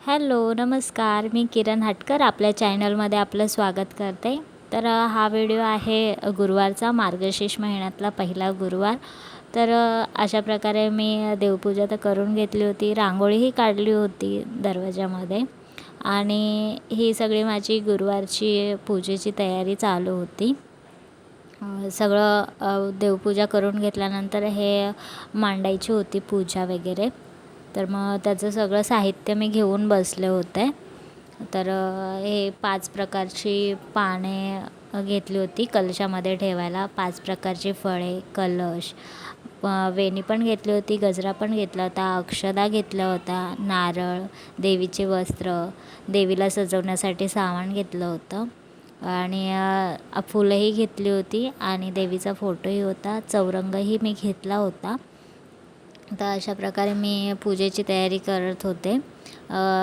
Hello नमस्कार. मी किरण हटकर आपल्या चॅनलमध्ये आपलं स्वागत करते. तर हा व्हिडिओ आहे गुरुवारचा मार्गशीर्ष महिन्यातला पहिला गुरुवार. तर अशा प्रकारे मी देवपूजा तर करून घेतली होती रांगोळीही काढली होती दरवाजामध्ये आणि ही सगळी माझी गुरुवारची पूजेची तयारी चालू होती. सगळं देवपूजा करून घेतल्यानंतर हे मांडायची होती पूजा वगैरे. तर मग त्याचं सगळं साहित्य मी घेऊन बसले होते. तर हे पाच प्रकारची पाने घेतली होती कलशामध्ये ठेवायला. पाच प्रकारची फळे कलश वेणी पण घेतली होती गजरा पण घेतला होता अक्षदा घेतल्या होता नारळ देवीचे वस्त्र देवीला सजवण्यासाठी सामान घेतलं होतं. आणि फुलंही घेतली होती आणि देवीचा फोटोही होता. चौरंगही मी घेतला होता. तर अशा प्रकारे मी पूजेची तयारी करत होते.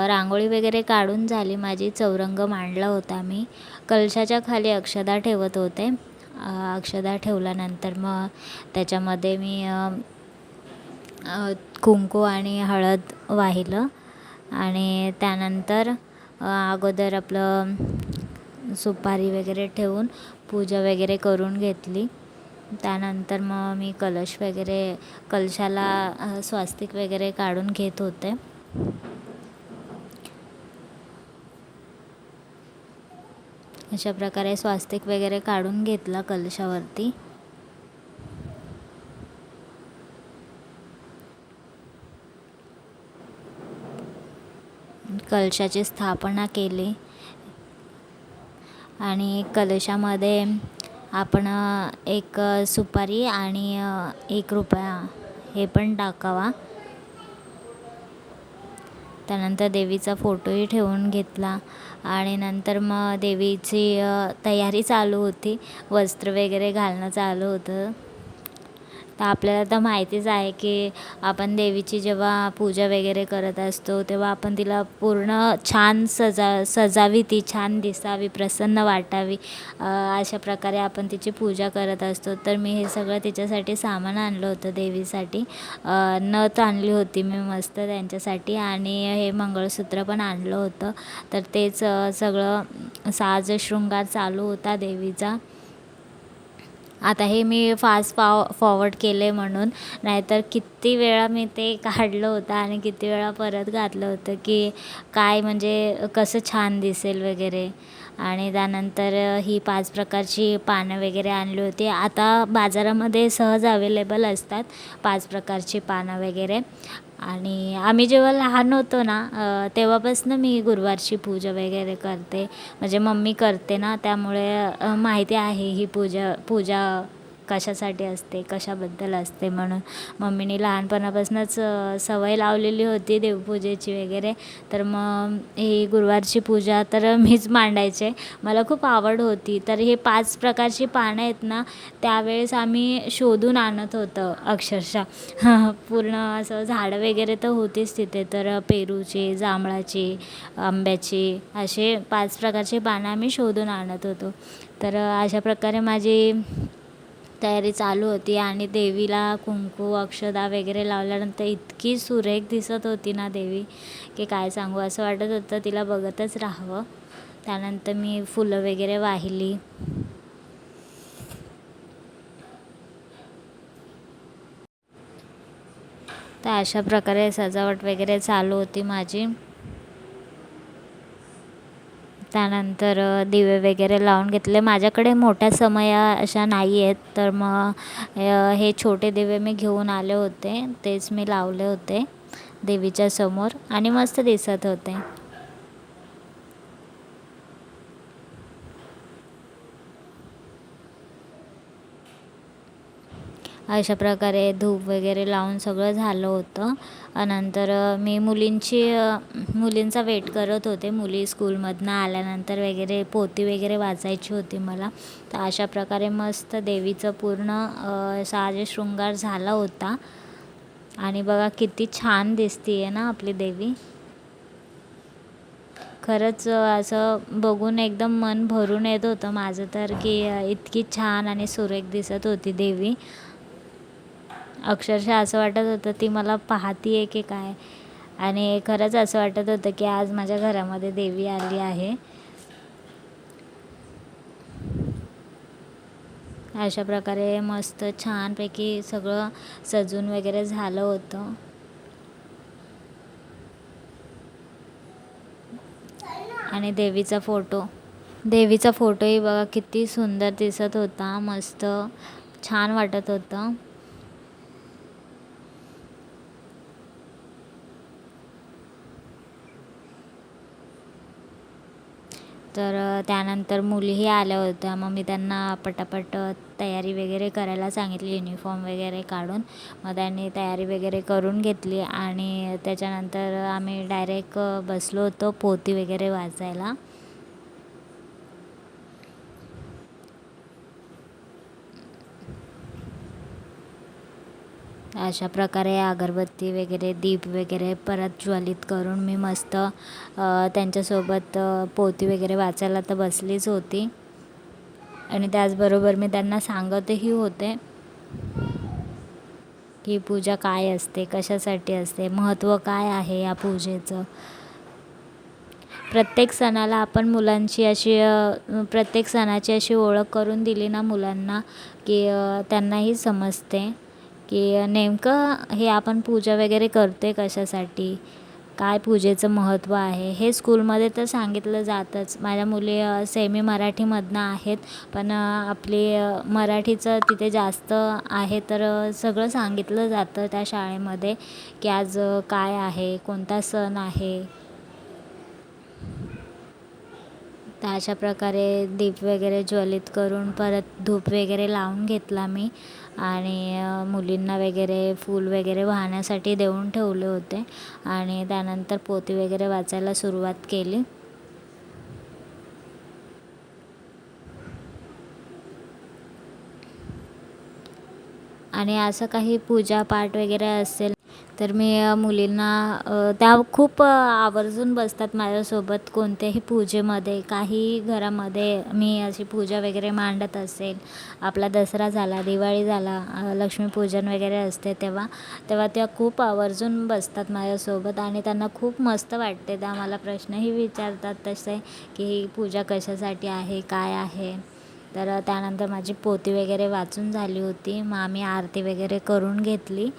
रांगोळी वगैरे काढून झाली. माझी चौरंग मांडला होता मी. कलशाच्या खाली अक्षदा ठेवत होते. अक्षदा ठेवल्यानंतर मग त्याच्यामध्ये मी कुंकू आणि हळद वाहिलं. आणि त्यानंतर अगोदर आपलं सुपारी वगैरे ठेवून पूजा वगैरे करून घेतली. त्यानंतर मग मी कलश वगैरे कलशाला स्वास्तिक वगैरे काढून घेत होते. अशा प्रकारे स्वास्तिक वगैरे काढून घेतला कलशावरती. कलशाची स्थापना केली. आणि कलशामध्ये आपण एक सुपारी आणि एक रुपया हे पण टाकावा. त्यानंतर देवीचा फोटोही ठेवून घेतला आणि नंतर मग देवीची तयारी चालू होती. वस्त्र वगैरे घालणं चालू होतं. तर आपल्याला तर माहितीच आहे की आपण देवीची जेव्हा पूजा वगैरे करत असतो तेव्हा आपण तिला पूर्ण छान सजा सजावी ती छान दिसावी प्रसन्न वाटावी अशा प्रकारे आपण तिची पूजा करत असतो. तर मी हे सगळं तिच्यासाठी सामान आणलं होतं देवीसाठी. नथ आणली होती मी मस्त त्यांच्यासाठी आणि हे मंगळसूत्र पण आणलं होतं. तर तेच सगळं साज शृंगार चालू होता देवीचा. आता हे मी फास्ट पाव फॉवर्ड केले म्हणून. नाहीतर किती वेळा मी ते काढलं होतं आणि किती वेळा परत घातलं होतं की काय म्हणजे कसं छान दिसेल वगैरे. आणि त्यानंतर ही पाच प्रकारची पानं वगैरे आणली होती. आता बाजारामध्ये सहज अवेलेबल असतात पाच प्रकारची पानं वगैरे. आणि आम्ही जेव्हा लहान होतो ना तेव्हापासनं तेव्हापासून मी गुरुवारची पूजा वगैरे करते. म्हणजे मम्मी करते ना त्यामुळे माहिती आहे ही पूजा पूजा कशासाठी असते कशाबद्दल असते म्हणून मम्मीने लहानपणापासूनच सवय लावलेली होती देवपूजेची वगैरे. तर मग ही गुरुवारची पूजा तर मीच मांडायचे. मला खूप आवड होती. तर हे पाच प्रकारची पानं आहेत ना त्यावेळेस आम्ही शोधून आणत होतं अक्षरशः. पूर्ण असं झाडं वगैरे तर होतीच तिथे. तर पेरूचे जांभळाची आंब्याची असे पाच प्रकारची पानं आम्ही शोधून आणत होतो. तर अशा प्रकारे माझी तयारी चालू होती आणि देवीला कुंकू अक्षदा वगैरे लावल्यानंतर इतकी सुरेख दिसत होती ना देवी की काय सांगू? असं वाटत होतं तिला बघतच राहावं. त्यानंतर मी फुलं वगैरे वाहिली. तर अशा प्रकारे सजावट वगैरे चालू होती माझी. त्यानंतर दिवे वगैरे लावून घेतले. माझ्याकडे मोठ्या समया अशा नाही आहेत. तर मग हे छोटे दिवे मी घेऊन आले होते. तेच मी लावले होते देवीच्या समोर आणि मस्त दिसत होते. अशा प्रकारे धूप वगैरे लावून सगळं झालं होतं. नंतर मी मुलींची मुलींचा वेट करत होते. मुली स्कूलमधनं आल्यानंतर वगैरे पोती वगैरे वाचायची होती मला. तर अशा प्रकारे मस्त देवीचं पूर्ण साजे साज शृंगार झाला होता. आणि बघा किती छान दिसते आहे ना आपली देवी. खरंच असं बघून एकदम मन भरून येत होतं माझं तर की इतकी छान आणि सुरेख दिसत होती देवी. अक्षरशः असं वाटत होतं ती मला पाहती आहे की काय? आणि खरंच असं वाटत होतं की आज माझ्या घरामध्ये देवी आली आहे. अशा प्रकारे मस्त छानपैकी सगळं सजून वगैरे झालं होतं. आणि देवीचा फोटो. देवीचा फोटोही बघा किती सुंदर दिसत होता मस्त छान वाटत होतं. तर त्यानंतर मुलीही आल्या होत्या. मग मी त्यांना पटापट तयारी वगैरे करायला सांगितली युनिफॉर्म वगैरे काढून. मग त्यांनी तयारी वगैरे करून घेतली आणि त्याच्यानंतर आम्ही डायरेक बसलो होतो पोती वगैरे वाचायला. अशा प्रकारे अगरबत्ती वगैरे दीप वगैरे परत ज्वलित करून मी मस्त त्यांच्यासोबत पोती वगैरे वाचायला तर बसलीच होती. आणि त्याचबरोबर मी त्यांना सांगतही होते की पूजा काय असते कशासाठी असते महत्त्व काय आहे या पूजेचं. प्रत्येक सणाला आपण मुलांची अशी प्रत्येक सणाची अशी ओळख करून दिली ना मुलांना की त्यांनाही समजते. की नेमकं हे आपण पूजा वगैरे करते कशासाठी? काय पूजेचं महत्त्व आहे? हे स्कूलमध्ये तर सांगितलं जातंच. माझ्या मुली सेमी मराठीमधनं आहेत. पण आपली मराठीचं तिथे जास्त आहे तर सगळं सांगितलं जातं त्या शाळेमध्ये की आज काय आहे? कोणता सण आहे? तर अशा प्रकारे दीप वगैरे ज्वलित करून परत धूप वगैरे लावून घेतला मी. आणि मुलींना वगैरे फूल वगैरे वाहण्यासाठी देऊन ठेवले होते. आणि त्यानंतर पोती वगैरे वाचायला सुरुवात केली. आणि असं काही पूजापाठ वगैरे असेल तर मी मुलींना त्या खूप आवर्जून बसतात माझ्यासोबत कोणत्याही पूजेमध्ये. काही घरामध्ये मी अशी पूजा वगैरे मांडत असेल. आपला दसरा झाला दिवाळी झाला लक्ष्मीपूजन वगैरे असते तेव्हा तेव्हा त्या खूप आवर्जून बसतात माझ्यासोबत आणि त्यांना खूप मस्त वाटते. त्या मला प्रश्नही विचारतात तसे की ही पूजा कशासाठी आहे काय आहे. तर त्यानंतर माझी पोती वगैरे वाचून झाली होती. मग आम्ही आरती वगैरे करून घेतली.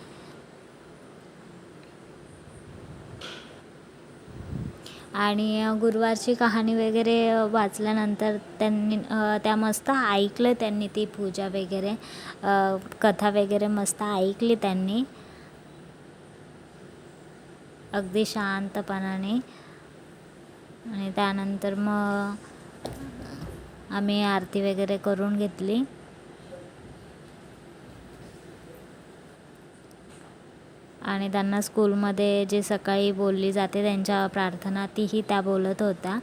आणि गुरुवारची कहाणी वगैरे वाचल्यानंतर त्यांनी त्या मस्त ऐकलं त्यांनी ती पूजा वगैरे कथा वगैरे मस्त ऐकली त्यांनी. अगदी शांतपणाने. आणि त्यानंतर मग आम्ही आरती वगैरे करून घेतली. आणि त्यांना स्कूलमध्ये जे सकाळी बोलली जाते त्यांच्या प्रार्थना तीही त्या बोलत होत्या.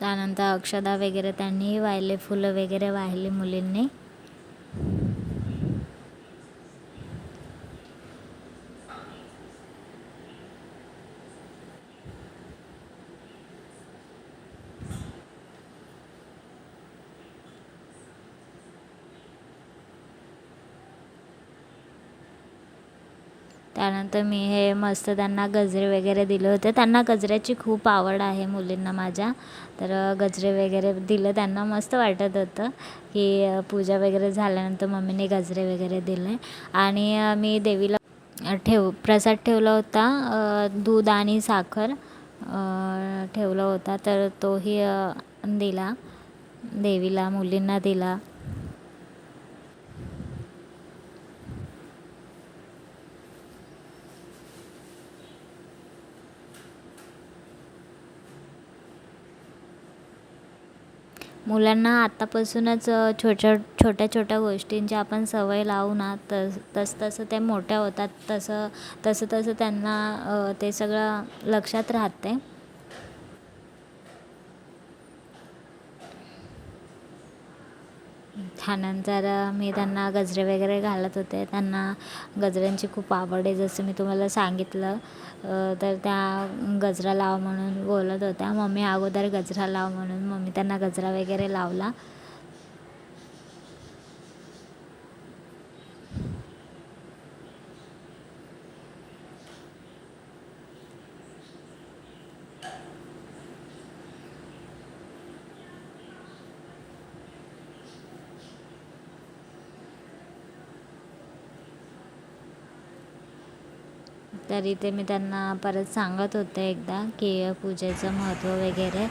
त्यानंतर अक्षदा वगैरे त्यांनीही वाहिले फुलं वगैरे वाहिली मुलींनी. त्यानंतर मी हे मस्त त्यांना गजरे वगैरे दिले होते. त्यांना गजऱ्याची खूप आवड आहे मुलींना माझ्या. तर गजरे वगैरे दिलं त्यांना मस्त वाटत होतं की पूजा वगैरे झाल्यानंतर मम्मीने गजरे वगैरे दिले. आणि मी देवीला ठेव प्रसाद ठेवला होता दूध आणि साखर ठेवला होता. तर तोही दिला देवीला मुलींना दिला. मुलांना आत्तापासूनच छोट्या छोट्या छोट्या गोष्टींची आपण सवय लावू ना तस तसं तसं ते मोठ्या होतात तसं तसं तसं त्यांना ते सगळं लक्षात राहते त्यानंतर मी त्यांना गजरे वगैरे घालत होते. त्यांना गजऱ्यांची खूप आवड आहे. जसं मी तुम्हाला सांगितलं तर त्या गजरा लाव म्हणून बोलत होत्या. मम्मी अगोदर गजरा लाव म्हणून मम्मी त्यांना गजरा वगैरे लावला. तर इथे मी त्यांना परत सांगत होते एकदा की पूजेचं महत्त्व वगैरे.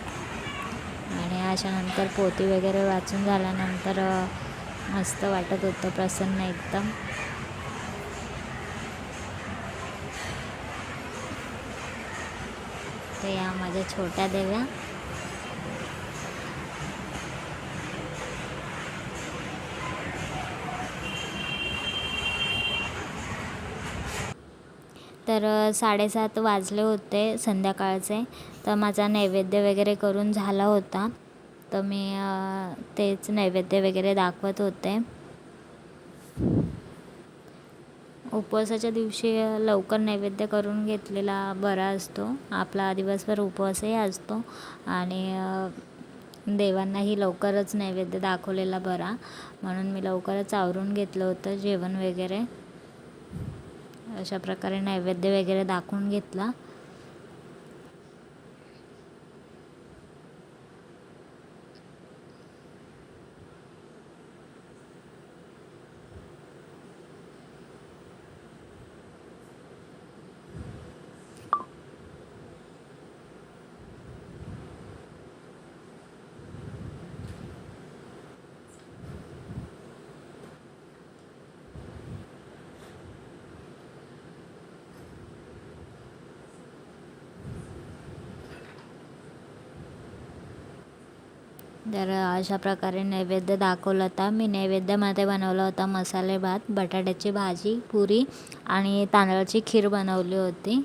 आणि अशानंतर पोती वगैरे वाचून झाल्यानंतर मस्त वाटत होतं प्रसन्न एकदम. तर या माझ्या छोट्या देव्या तर साडेसात वाजले होते संध्याकाळचे तर माझा नैवेद्य वगैरे करून झाला होता. तर मी तेच नैवेद्य वगैरे दाखवत होते. उपवासाच्या दिवशी लवकर नैवेद्य करून घेतलेला बरा असतो. आपला दिवसभर उपवासही असतो आणि देवांनाही लवकरच नैवेद्य दाखवलेला बरा. म्हणून मी लवकरच आवरून घेतलं होतं जेवण वगैरे. अशा प्रकारे नैवेद्य वगैरे दाखवून घेतला. तर अशा प्रकारे नैवेद्य दाखवला होता. मी नैवेद्यामध्ये बनवला होता मसाले भात बटाट्याची भाजी पुरी आणि तांदळाची खीर बनवली होती.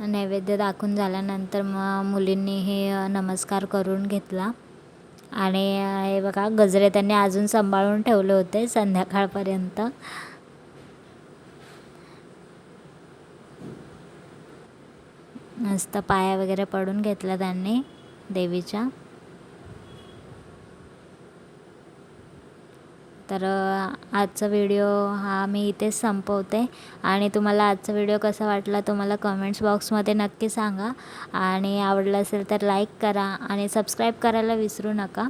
नैवेद्य दाखवून झाल्यानंतर मग मुलींनी हे नमस्कार करून घेतला. आणि हे बघा गजरे त्यांनी अजून सांभाळून ठेवले होते संध्याकाळपर्यंत. मस्त पाया वगैरे पडून घेतला त्यांनी. देवीच्या. तर आजचा व्हिडिओ हा मी इथेच संपवते. आणि तुम्हाला आजचा व्हिडिओ कसा वाटला तुम्हाला कमेंट्स बॉक्समध्ये नक्की सांगा. आणि आवडलं असेल तर लाईक करा आणि सबस्क्राईब करायला विसरू नका.